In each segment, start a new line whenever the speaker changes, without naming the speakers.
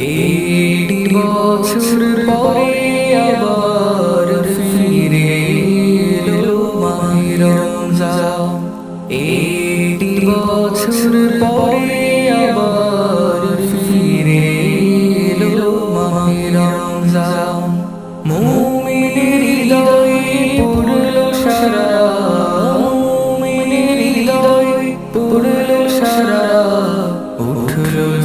এইটি বছর পরে আবার ফিরে এলো মাহে রমজান এইটি বছর পরে আবার ফিরে এলো মাহে রমজান মুমিনের হৃদয়ে পড়ল সারা মুমিনের হৃদয়ে পড়ল সারা উঠল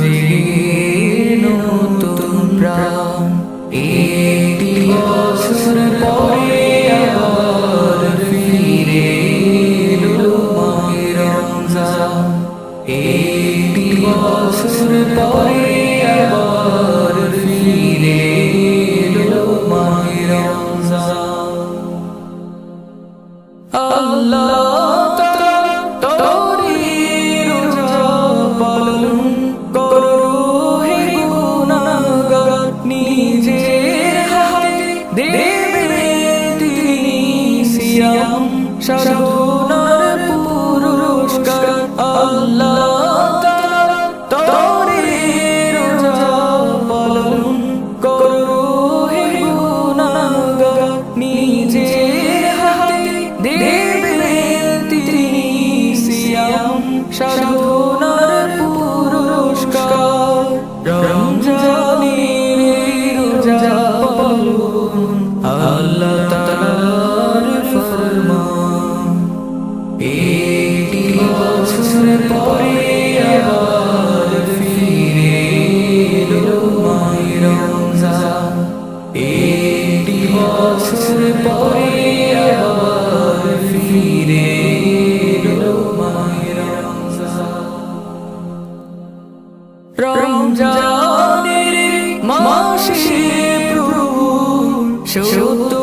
এইটি বছর পরে আবার ফিরে এলো মাহে রমজান এইটি বছর পরে আবার ফিরে এলো মাহে রমজান আল্লাহ সাধনার পুরস্কার আল্লাহ। পরে আবার ফিরে রমজানের মাসে প্রভু সত্য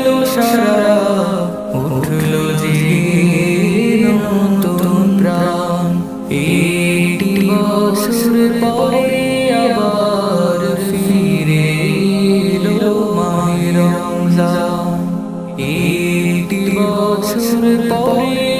রমজান এইটি বছর পরে